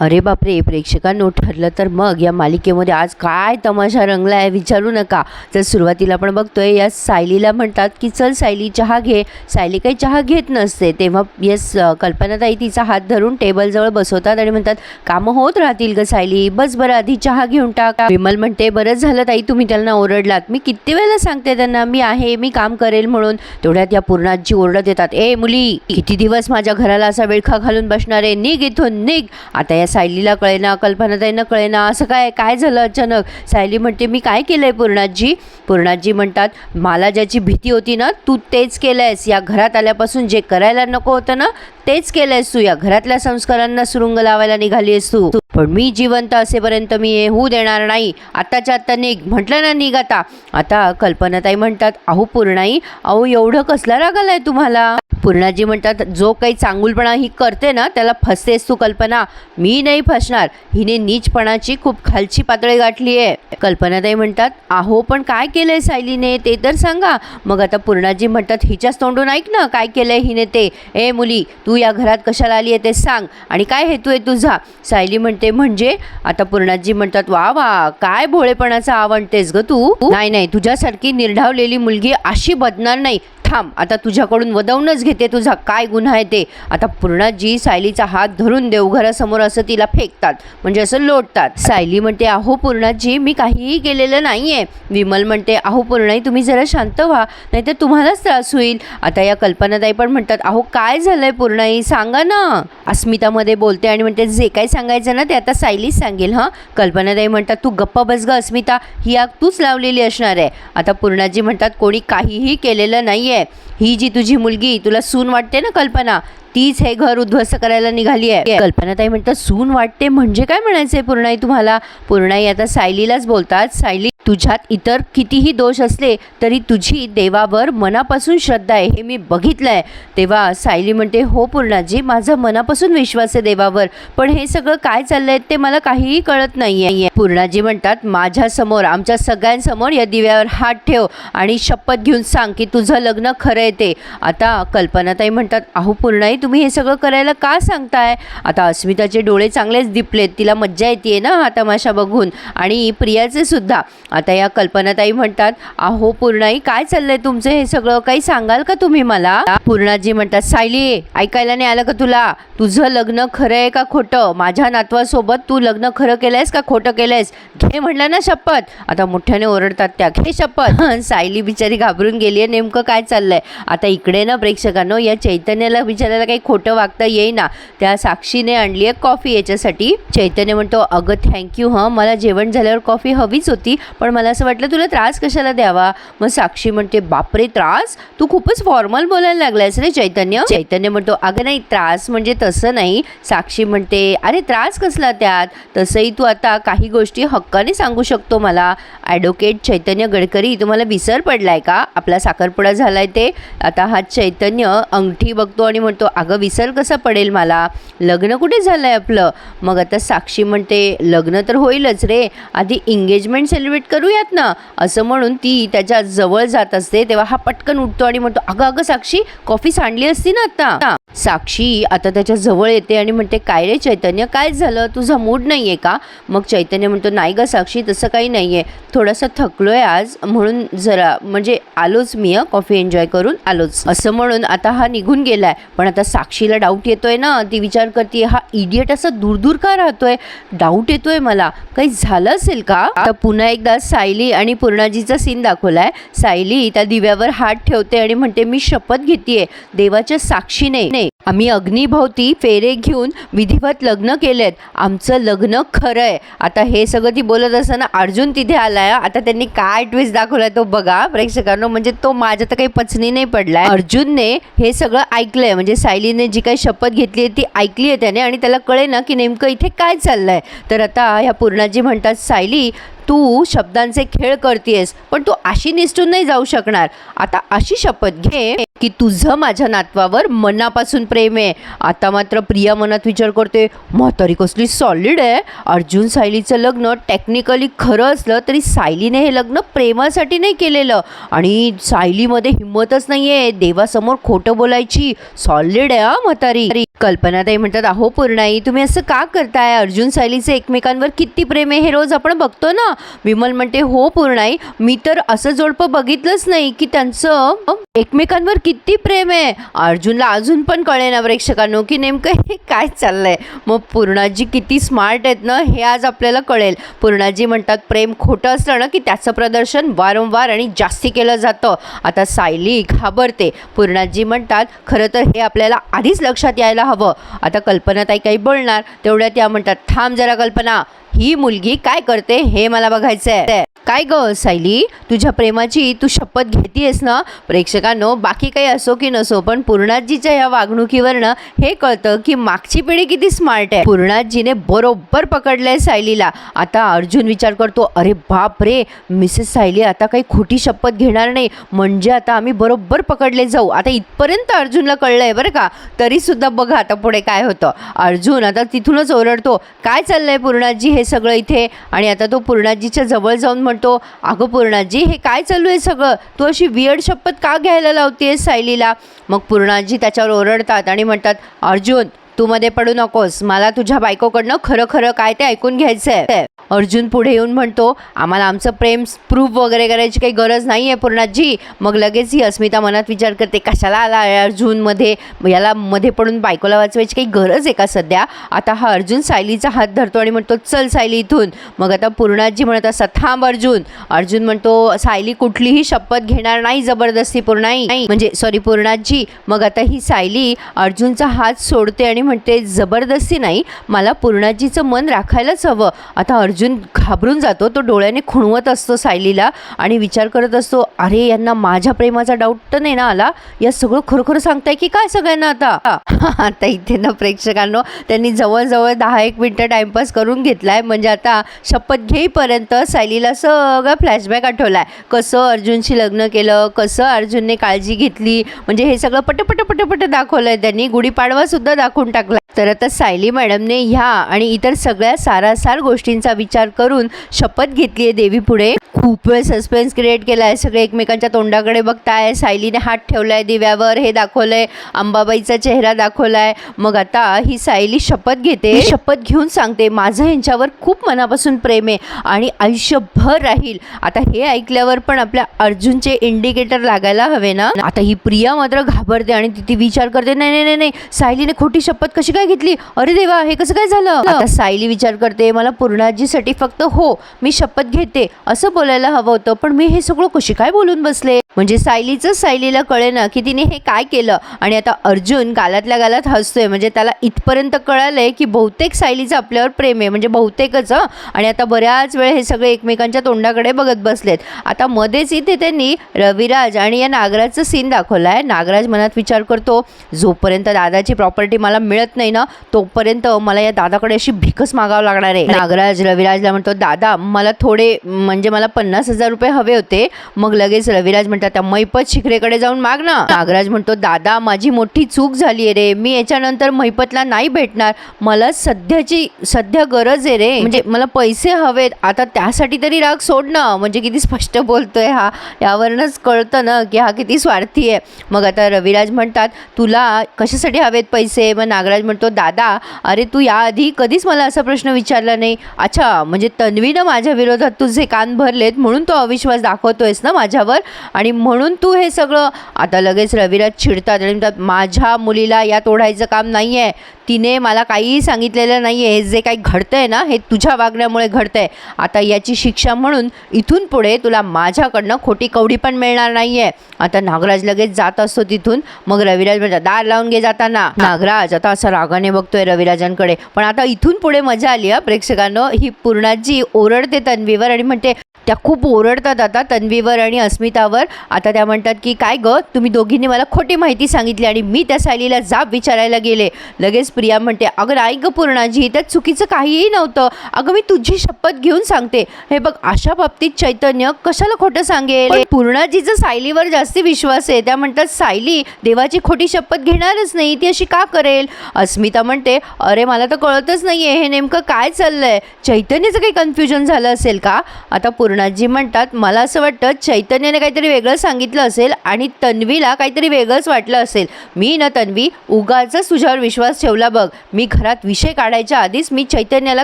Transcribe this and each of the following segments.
अरे बापरे प्रेक्षकांनो ठरलं तर मग? या मालिकेमध्ये आज काय तमाशा रंगला आहे विचारू नका. तर सुरुवातीला आपण बघतोय या सायलीला म्हणतात की चल सायली चहा घे. सायली काही चहा घेत नसते. तेव्हा यस कल्पनाताई तिचा हात धरून टेबलजवळ बसवतात आणि म्हणतात कामं होत राहतील ग सायली. बस बरं आधी चहा घेऊन टाक. विमल म्हणते बरंच झालं ताई तुम्ही त्यांना ओरडलात. मी किती वेळेला सांगते त्यांना? मी आहे मी काम करेल म्हणून. तेवढ्यात या पूर्णाजी ओरडत येतात ए मुली किती दिवस माझ्या घराला असा वेळखा घालून बसणार आहे? निघ इथून निघ. आता या सायलीला कळेना कल्पनाताईंना कळेना असं काय काय झालं अचानक? सायली म्हणते मी काय केलं आहे पूर्णाजी? पूर्णाजी म्हणतात मला ज्याची भीती होती ना तू तेच केलं आहेस या घरात आल्यापासून जे करायला नको होतं ना तेच केलं आहेस तू. या घरातल्या संस्कारांना सुरुंग लावायला निघाली आहेस तू. पण मी जिवंत असेपर्यंत मी हे होऊ देणार नाही. आत्ताच्या आत्ता निघ. म्हटलं ना निघ आता. आता कल्पनाताई म्हणतात अहो पूर्णाई अहो एवढं कसला राग आलाय तुम्हाला? पूर्णाजी म्हणतात जो काही चांगुलपणा ही करते ना त्याला फसतेस तू कल्पना. मी नाही फसणार. हिने नीचपणाची खूप खालची पातळी गाठली आहे. कल्पनाताई म्हणतात अहो पण काय केलंय सायलीने? ते तर सांगा. मग आता पूर्णाजी म्हणतात हिच्याच तोंडून ऐक ना काय केलंय हिने ते. ए मुली तू या घरात कशाला आली आहे ते सांग. आणि काय हेतू आहे तुझा? सायली म्हणते म्हणजे? आता पूर्णाजी म्हणतात वा वा काय भोळेपणाचा आवडतेस ग तू? नाही नाही तुझ्यासारखी निर्ढावलेली मुलगी अशी बदणार नाही. थांब आता तुझ्याकडून वदवूनच घेते तुझा काय गुन्हा आहे ते. आता पूर्णाजी सायलीचा हात धरून देवघरासमोर असं तिला फेकतात म्हणजे असं लोटतात. सायली म्हणते अहो पूर्णाजी मी काहीही केलेलं नाही आहे विमल म्हणते अहो पूर्णाई तुम्ही जरा शांत व्हा नाहीतर तुम्हालाच त्रास होईल. आता या कल्पनाताई पण म्हणतात अहो काय झालंय पूर्णाई सांगा ना. अस्मितामध्ये बोलते आणि म्हणते जे काही सांगायचं ना ते आता सायलीच सांगेल हां. कल्पनाताई म्हणतात तू गप्प बस ग अस्मिता ही आग तूच लावलेली असणार आहे. आता पूर्णाजी म्हणतात कोणी काहीही केलेलं नाही आहे ही जी तुझी मुलगी तुला सून वाटते ना कल्पना? तीच हे घर उद्ध्वस्त करायला निघाली आहे. कल्पनाताई म्हणतात सून वाटते म्हणजे काय म्हणायचंय पूर्णाई तुम्हाला? पूर्णाई आता सायलीलाच बोलतात. सायली तुझ्यात इतर कितीही दोष असले तरी तुझी देवावर मनापासून श्रद्धा आहे हे मी बघितलंय. तेव्हा सायली म्हणते हो पूर्णाजी माझा मनापासून विश्वास आहे देवावर पण हे सगळं काय चाललंय ते मला काहीही कळत नाही आहे पूर्णाजी म्हणतात माझ्यासमोर आमच्या सगळ्यांसमोर या दिव्यावर हात ठेव आणि शपथ घेऊन सांग की तुझं लग्न खरं येते आता कल्पनाताई म्हणतात अहो पूर्णाई तुम्ही हे सगळं करायला का सांगताय? आता अस्मिताचे डोळे चांगलेच दिपलेत तिला मज्जा येते ना हा तमाशा बघून. आणि प्रियाचे सुद्धा. आता या कल्पनाताई म्हणतात अहो पूर्णाई काय चाललंय तुमचं? हे सगळं काही सांगाल का तुम्ही मला? पूर्णाजी म्हणतात सायली ऐकायला नाही आलं का तुला? तुझं लग्न खरं आहे का खोटं? माझ्या नातवासोबत तू लग्न खरं केलंयस का खोटं केलंयस? घे म्हटलं ना शपथ. आता मोठ्याने ओरडतात त्या घे शपथ. सायली बिचारी घाबरून गेली आहे नेमकं काय चाललंय? आता इकडे ना प्रेक्षकांनो या चैतन्याला बिचारायला काही खोटं वागता येईना. त्या साक्षीने आणली आहे कॉफी याच्यासाठी. चैतन्य म्हणतो अगं थँक्यू हं. मला जेवण झाल्यावर कॉफी हवीच होती पण मला असं वाटलं तुला त्रास कशाला द्यावा? मग साक्षी म्हणते बापरे त्रास? तू खूपच फॉर्मल बोलायला लागलायस रे चैतन्य. चैतन्य म्हणतो अगं नाही त्रास म्हणजे तसं नाही. साक्षी म्हणते अरे त्रास कसला त्यात? तसंही तू आता काही गोष्टी हक्काने सांगू शकतो मला. ॲडव्होकेट चैतन्य गडकरी तुम्हाला विसर पडलाय का? आपला साखरपुडा झालाय ते. आता हा चैतन्य अंगठी बघतो आणि म्हणतो अगं विसर कसा पडेल मला? लग्न कुठे झालं आहे आपलं? मग आता साक्षी म्हणते लग्न तर होईलच रे. आधी इंगेजमेंट सेलिब्रेट करूयात ना. असं म्हणून ती त्याच्याजवळ जात असते तेव्हा हा पटकन उठतो आणि म्हणतो अगं अगं साक्षी कॉफी सांडली असती ना आता. साक्षी आता त्याच्याजवळ येते आणि म्हणते काय रे चैतन्य काय झालं? तुझा मूड नाही आहे का? मग चैतन्य म्हणतो नाही ग साक्षी तसं काही नाही आहे थोडासा थकलो आहे आज म्हणून जरा म्हणजे आलोच मी कॉफी एन्जॉय करून आलोच. असं म्हणून आता हा निघून गेलाय. पण आता साक्षीला डाऊट येतोय ना ती विचार करते हा इडियट असा दूर दूर का राहतोय? डाऊट येतोय मला. काही झालं असेल का? आता पुन्हा एकदा सायली आणि पूर्णाजीचा सीन दाखवलाय. सायली त्या दिव्यावर हात ठेवते आणि म्हणते मी शपथ घेतेय. देवाच्या साक्षीने. आम्ही अग्निभोवती फेरे घेऊन विधिवत लग्न केलेत. आमचं लग्न खरं आहे आता हे सगळं ती बोलत असताना अर्जुन तिथे आलाय. आता त्यांनी काय ट्विस्ट दाखवलाय तो बघा. प्रेक्षकांनो म्हणजे तो माझ्या तर काही पचनी नाही पडलाय. अर्जुनने हे सगळं ऐकलंय. म्हणजे सायलीने जी काही शपथ घेतली आहे ती ऐकली आहे त्याने आणि त्याला कळे ना की नेमकं इथे काय चाललंय. तर आता ह्या पूर्णाजी म्हणतात सायली तू शब्दांचे खेळ करतेस पण तू अशी निसटून नाही जाऊ शकणार. आता अशी शपथ घे की तुझं माझ्या नातवावर मनापासून प्रेम आहे. आता मात्र प्रिया मनात विचार करते म्हातारी कसली सॉलिड आहे. अर्जुन सायलीचं लग्न टेक्निकली खरं असलं तरी सायलीने हे लग्न प्रेमासाठी नाही केलेलं. आणि सायलीमध्ये हिंमतच नाही आहे देवासमोर खोटं बोलायची. सॉलिड आहे हा म्हातारी कल्पनाताई म्हणतात अहो पूर्णाई तुम्ही असं का करताय? अर्जुन सायलीचे एकमेकांवर किती प्रेम आहे हे रोज आपण बघतो ना. विमल म्हणते हो पूर्णाई मी तर असं जोडपं बघितलंच नाही की त्यांचं एकमेकांवर किती प्रेम आहे? अर्जुनला अजून पण कळे ना प्रेक्षकांनो की नेमकं हे काय चाललंय? मग पूर्णाजी किती स्मार्ट आहेत ना हे आज आपल्याला कळेल. पूर्णाजी म्हणतात प्रेम खोटं असलं ना की त्याचं प्रदर्शन वारंवार आणि जास्ती केलं जातं. आता सायली घाबरते. पूर्णाजी म्हणतात खरं तर हे आपल्याला आधीच लक्षात यायला हवं. आता कल्पनाताई काही बोलणार तेवढ्या त्या म्हणतात थांब जरा कल्पना ही मुलगी काय करते हे मला बघायचं आहे काय ग सायली? तुझ्या प्रेमाची तू शपथ घेतीयस ना? प्रेक्षकांनो बाकी काही असो की नसो पण पूर्णाजीच्या या वागणुकीवरनं हे कळतं की मागची पिढी किती स्मार्ट आहे. पूर्णाजीने बरोबर पकडलंय सायलीला. आता अर्जुन विचार करतो अरे बाप रे मिसेस सायली आता काही खोटी शपथ घेणार नाही. म्हणजे आता आम्ही बरोबर पकडले जाऊ. आता इथपर्यंत अर्जुनला कळलंय बरं का? तरी सुद्धा बघा आता पुढे काय होतं. अर्जुन आता तिथूनच ओरडतो काय चाललंय पूर्णाजी हे सगळं इथे? आणि आता तो पूर्णाजीच्या जवळ जाऊन म्हणतो अगं पूर्णाजी हे काय चालू आहे सगळं? तू अशी वियड शपथ का घ्यायला लावतेय सायलीला? मग पूर्णाजी त्याच्यावर ओरडतात आणि म्हणतात अर्जुन तू मध्ये पडू नकोस. मला तुझ्या बायकोकडनं खरं खरं काय ते ऐकून घ्यायचं आहे अर्जुन पुढे येऊन म्हणतो आम्हाला आमचं प्रेम प्रूफ वगैरे करायची काही गरज नाही आहे पूर्णाजी. मग लगेच ही अस्मिता मनात विचार करते कशाला आला आहे अर्जुनमध्ये? याला मध्ये पडून बायकोला वाचवायची काही गरज आहे का सध्या? आता हा अर्जुन सायलीचा हात धरतो आणि म्हणतो चल सायली इथून. मग आता पूर्णाजी म्हणत असतात थांब अर्जुन. अर्जुन म्हणतो सायली कुठलीही शपथ घेणार नाही जबरदस्ती पूर्णाई. नाही म्हणजे सॉरी पूर्णाजी. मग आता ही सायली अर्जुनचा हात सोडते आणि म्हणते जबरदस्ती नाही मला पूर्णाजीचं मन राखायलाच हवं. आता अर्जुन घाबरून जातो तो डोळ्याने खुणवत असतो सायलीला आणि विचार करत असतो अरे यांना माझ्या प्रेमाचा डाऊट तर नाही ना आला? या सगळं खरोखर सांगताय की काय सगळ्यांना आता? आता इथे ना प्रेक्षकांनो त्यांनी जवळजवळ दहा एक मिनटं टाइमपास करून घेतलाय. म्हणजे आता शपथ घेईपर्यंत सायलीला सगळं फ्लॅशबॅक आठवलाय. कसं अर्जुनशी लग्न केलं कसं अर्जुनने काळजी घेतली म्हणजे हे सगळं पटपट पटपट दाखवलंय त्यांनी. गुढीपाडवा सुद्धा दाखवून टाकला तर आता सायली मॅडमने ह्या आणि इतर सगळ्या सारासार गोष्टींचा विचार विचार करून शपथ घेतली आहे देवीपुढे खूप वेळ सस्पेन्स क्रिएट केला आहे सगळे एकमेकांच्या तोंडाकडे बघताय. सायलीने हात ठेवलाय दिव्यावर. हे दाखवलंय. अंबाबाईचा चेहरा दाखवलाय. मग आता ही सायली शपथ घेते. शपथ घेऊन सांगते. माझं ह्यांच्यावर खूप मनापासून प्रेम आहे आणि आयुष्यभर राहील. आता हे ऐकल्यावर पण आपल्या अर्जुनचे इंडिकेटर लागायला हवे ना? आता ही प्रिया मात्र घाबरते आणि ती- विचार करते नाही नाही नाही नाही. सायलीने खोटी शपथ कशी काय घेतली? अरे देवा हे कसं काय झालं? आता सायली विचार करते मला पूर्णाजीसाठी फक्त हो मी शपथ घेते. असं बोलायला हवं होतं पण मी हे सगळं कशी काय बोलून बसले? म्हणजे सायलीचं सायलीला कळे ना की तिने हे काय केलं. आणि आता अर्जुन गालातल्या गालात हसतोय म्हणजे त्याला इथपर्यंत कळालंय की बहुतेक सायलीचं आपल्यावर प्रेम आहे म्हणजे बहुतेकच आणि आता बऱ्याच वेळ हे सगळे एकमेकांच्या तोंडाकडे बघत बसलेत. आता मध्येच इथे त्यांनी रविराज आणि या नागराजचं सीन दाखवलं आहे नागराज मनात विचार करतो जोपर्यंत दादाची प्रॉपर्टी मला मिळत नाही ना तोपर्यंत मला या दादाकडे अशी भिकच मागावं लागणार आहे. नागराज रविराजला म्हणतो दादा मला थोडे म्हणजे मला पन्नास हजार रुपये हवे होते. मग लगेच रविराज म्हणतात त्या मैपत शिखरेकडे जाऊन माग ना. नागराज म्हणतो दादा माझी मोठी चूक झाली आहे रे. मी याच्यानंतर मैपतला नाही भेटणार. मला सध्याची सध्या गरज आहे रे. म्हणजे मला पैसे हवेत. आता त्यासाठी तरी राग सोड ना. म्हणजे किती स्पष्ट बोलतोय हा. यावरूनच कळतं ना की हा किती स्वार्थी आहे. मग आता रविराज म्हणतात तुला कशासाठी हवेत पैसे? मग नागराज म्हणतो दादा अरे तू याआधी कधीच मला असा प्रश्न विचारला नाही. अच्छा म्हणजे तन्वीनं माझ्या विरोधात तुझे कान भरले आहेत म्हणून तो अविश्वास दाखवतोयस ना माझ्यावर? आणि म्हणून तू हे सगळं आता लगेच रविराज चिडतात आणि म्हणतात माझ्या मुलीला यात ओढायचं काम नाही आहे तिने मला काहीही सांगितलेलं नाही आहे हे जे काही घडतंय ना हे तुझ्या वागण्यामुळे घडतंय. आता याची शिक्षा म्हणून इथून पुढे तुला माझ्याकडनं खोटी कवडी पण मिळणार नाही आहे आता नागराज लगेच जात असतो तिथून. मग रविराज म्हणतात दार लावून घे जाताना. नागराज आता असं रागाने बघतोय रविराजांकडे. पण आता इथून पुढे मजा आली हा प्रेक्षकांनो. ही पूर्णाजी ओरडते तन्वीवर आणि म्हणते त्या खूप ओरडतात आता तन्वीवर आणि अस्मितावर. आता त्या म्हणतात की काय ग? तुम्ही दोघींनी मला खोटी माहिती सांगितली आणि मी त्या सायलीला जाब विचारायला गेले. लगेच प्रिया म्हणते अगं आई ग पूर्णाजी त्यात चुकीचं काहीही नव्हतं. अगं मी तुझी शपथ घेऊन सांगते. हे बघ अशा बाबतीत चैतन्य कशाला खोटं सांगेल? पूर्णाजीचा सायलीवर जास्ती विश्वास आहे. त्या म्हणतात सायली देवाची खोटी शपथ घेणारच नाही. ती अशी का करेल? अस्मिता म्हणते अरे मला तर कळतच नाही आहे हे नेमकं काय चाललंय? चैतन्याचं काही कन्फ्युजन झालं असेल का? आता पूर्णाजी म्हणतात मला असं वाटतं चैतन्याने काहीतरी वेगळं सांगितलं असेल आणि तन्वीला काहीतरी वेगळंच वाटलं असेल. मी ना तन्वी उगाचाच तुझ्यावर विश्वास ठेवला बघ. मी घरात विषय काढायच्या आधीच मी चैतन्याला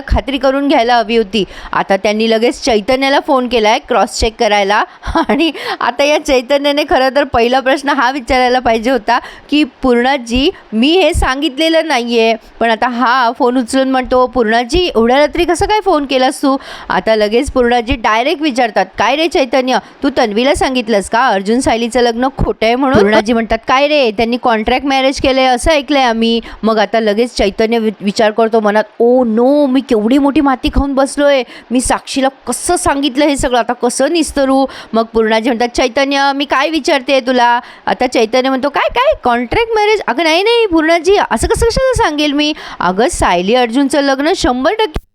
खात्री करून घ्यायला हवी होती. आता त्यांनी लगेच चैतन्याला फोन केला आहे क्रॉस चेक करायला. आणि आता या चैतन्याने खरं तर पहिला प्रश्न हा विचारायला पाहिजे होता की पूर्णाजी मी हे सांगितलेलं नाही आहे पण आता हा फोन उचलून म्हणतो पूर्णाजी एवढ्या रात्री कसं काय फोन केलास तू आता लगेच पूर्णाजी डायरेक्ट विचार विचारतात काय रे चैतन्य? तू तन्वीला सांगितलंस का? अर्जुन सायलीचं लग्न खोटं आहे म्हणून? पूर्णाजी म्हणतात काय रे? त्यांनी कॉन्ट्रॅक्ट मॅरेज केलंय असं ऐकलंय आम्ही. मग आता लगेच चैतन्य वि- विचार करतो मनात ओ नो मी केवढी मोठी माती खाऊन बसलोय. मी साक्षीला कसं सांगितलं हे सगळं? आता कसं निस्तरू मग पूर्णाजी म्हणतात चैतन्य मी काय विचारते तुला? आता चैतन्य म्हणतो काय काय? कॉन्ट्रॅक्ट मॅरेज अगं नाही नाही पूर्णाजी असं कसं कशाला सांगेल मी? अगं सायली अर्जुनचं लग्न शंभर टक्के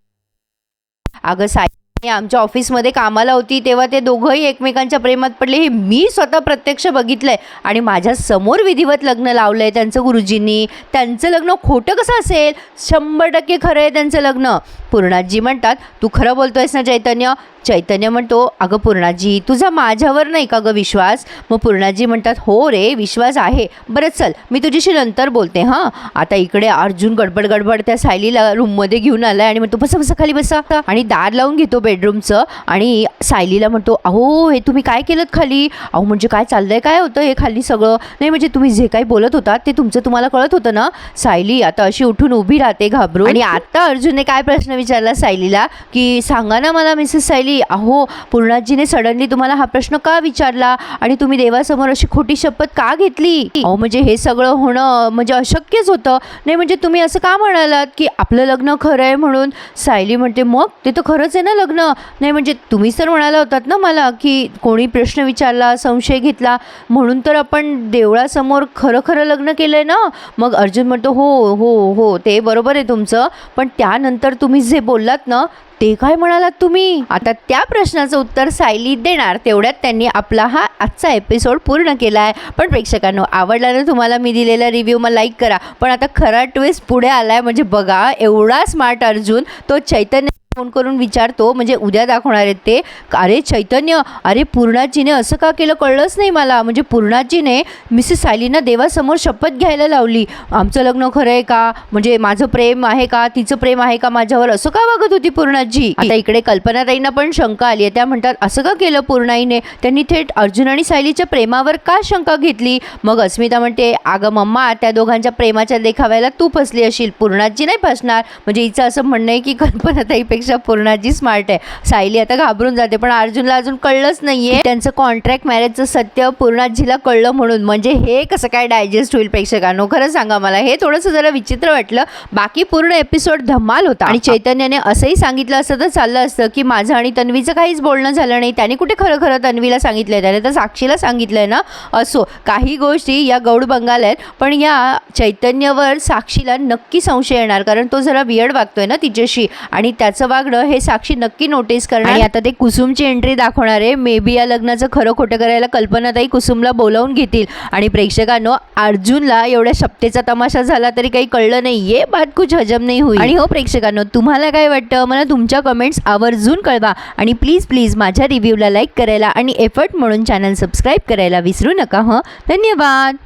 अगं साय आमच्या ऑफिसमध्ये कामाला होती तेव्हा ते दोघंही एकमेकांच्या प्रेमात पडले. हे मी स्वतः प्रत्यक्ष बघितलंय. आणि माझ्यासमोर विधिवत लग्न लावलंय त्यांचं गुरुजींनी. त्यांचं लग्न खोटं कसं असेल? शंभर टक्के खरं आहे त्यांचं लग्न. पूर्णाजी म्हणतात तू खरं बोलतोयस ना चैतन्य? चैतन्य म्हणतो अगं पूर्णाजी तुझा माझ्यावर नाही का गं विश्वास? मग पूर्णाजी म्हणतात हो रे विश्वास आहे. बरं चल मी तुझ्याशी नंतर बोलते हां? आता इकडे अर्जुन गडबड गडबड त्या सायलीला रूममध्ये घेऊन आलाय आणि म्हणतो बसा बसा खाली बसा. आणि दार लावून घेतो बेडरूमचं आणि सायलीला म्हणतो अहो हे तुम्ही काय केलं खाली? अहो म्हणजे काय चाललंय काय होतं हे खाली सगळं? नाही म्हणजे तुम्ही जे काही बोलत होता ते तुमचं तुम्हाला कळत होतं ना? सायली आता अशी उठून उभी राहते घाबरून. आणि आता अर्जुनने काय प्रश्न विचारला सायलीला? की सांगा ना मला मिसेस सायली अहो पूर्णाजीने सडनली तुम्हाला हा प्रश्न का विचारला? आणि तुम्ही देवासमोर अशी खोटी शपथ का घेतली? अहो म्हणजे हे सगळं होणं म्हणजे अशक्यच होतं. नाही म्हणजे तुम्ही असं का म्हणालात की आपलं लग्न खरं आहे म्हणून? सायली म्हणते मग? ते तर खरंच आहे ना लग्न? नाही म्हणजे तुम्हीच तर म्हणाला होतात ना मला की कोणी प्रश्न विचारला संशय घेतला म्हणून तर आपण देवळासमोर खरं खरं लग्न केलं आहे ना? मग अर्जुन म्हणतो हो हो हो ते बरोबर आहे तुमचं. पण त्यानंतर तुम्ही जे बोललात ना ते काय म्हणालात तुम्ही? आता त्या प्रश्नाचं उत्तर सायली देणार. तेवढ्यात त्यांनी आपला हा आजचा एपिसोड पूर्ण केला आहे पण प्रेक्षकांनो आवडला ना तुम्हाला मी दिलेला रिव्ह्यू मग लाईक करा. पण आता खरा ट्विस्ट पुढे आला आहे म्हणजे बघा एवढा स्मार्ट अर्जुन तो चैतन्य फोन करून विचारतो म्हणजे उद्या दाखवणार आहेत ते? अरे चैतन्य अरे पूर्णाजीने असं का केलं कळलंच नाही मला. म्हणजे पूर्णाजीने मिसेस सायलीना देवासमोर शपथ घ्यायला लावली. आमचं लग्न खरं आहे का? म्हणजे माझं प्रेम आहे का? तिचं प्रेम आहे का माझ्यावर? असं का वागत होती पूर्णाजी? आता इकडे कल्पनाताईंना पण शंका आली आहे. त्या म्हणतात असं का केलं पूर्णाईने? त्यांनी थेट अर्जुन आणि सायलीच्या प्रेमावर का शंका घेतली? मग अस्मिता म्हणते अगं मम्मा त्या दोघांच्या प्रेमाच्या देखाव्याला तू फसली असेल पूर्णाजी नाही फसणार. म्हणजे हिचं असं म्हणणं आहे की कल्पनाताईपेक्षा पूर्णाजी स्मार्ट आहे. सायली आता घाबरून जाते पण अर्जुनला अजून कळलंच नाहीये. त्यांचं कॉन्ट्रॅक्ट मॅरेजचं सत्य पूर्णाजीला कळलं म्हणून. म्हणजे हे कसं काय डायजेस्ट होईल प्रेक्षकांनो? खरं सांगा मला. हे थोडंसं जरा विचित्र वाटलं. बाकी पूर्ण एपिसोड धमाल होता. आणि चैतन्याने असंही सांगितलं असतं तर चाललं असतं की माझं आणि तन्वीचं काहीच बोलणं झालं नाही. त्याने कुठे खरं खरं तन्वीला सांगितलंय? त्याने तर साक्षीला सांगितलंय ना? असो. काही गोष्टी या गौड बंगाल आहेत पण या चैतन्यावर साक्षीला नक्की संशय येणार कारण तो जरा बियड वागतोय ना तिच्याशी. आणि त्याचं वागणं हे साक्षी नक्की नोटीस करणार. आणि आता ते कुसुमची एंट्री दाखवणार आहे मे बी या लग्नाचं खरं खोटं करायला कल्पनाताई कुसुमला बोलावून घेतील. आणि प्रेक्षकांनो अर्जुनला एवढ्या शपथेचा तमाशा झाला तरी काही कळलं नाही ये बात कुछ हजम नाही होईल. आणि हो प्रेक्षकांनो तुम्हाला काय वाटतं? मला तुमच्या कमेंट्स आवर्जून कळवा. आणि प्लीज प्लीज माझ्या रिव्ह्यूला लाईक करायला आणि एफर्ट म्हणून चॅनल सबस्क्राईब करायला विसरू नका हं? धन्यवाद!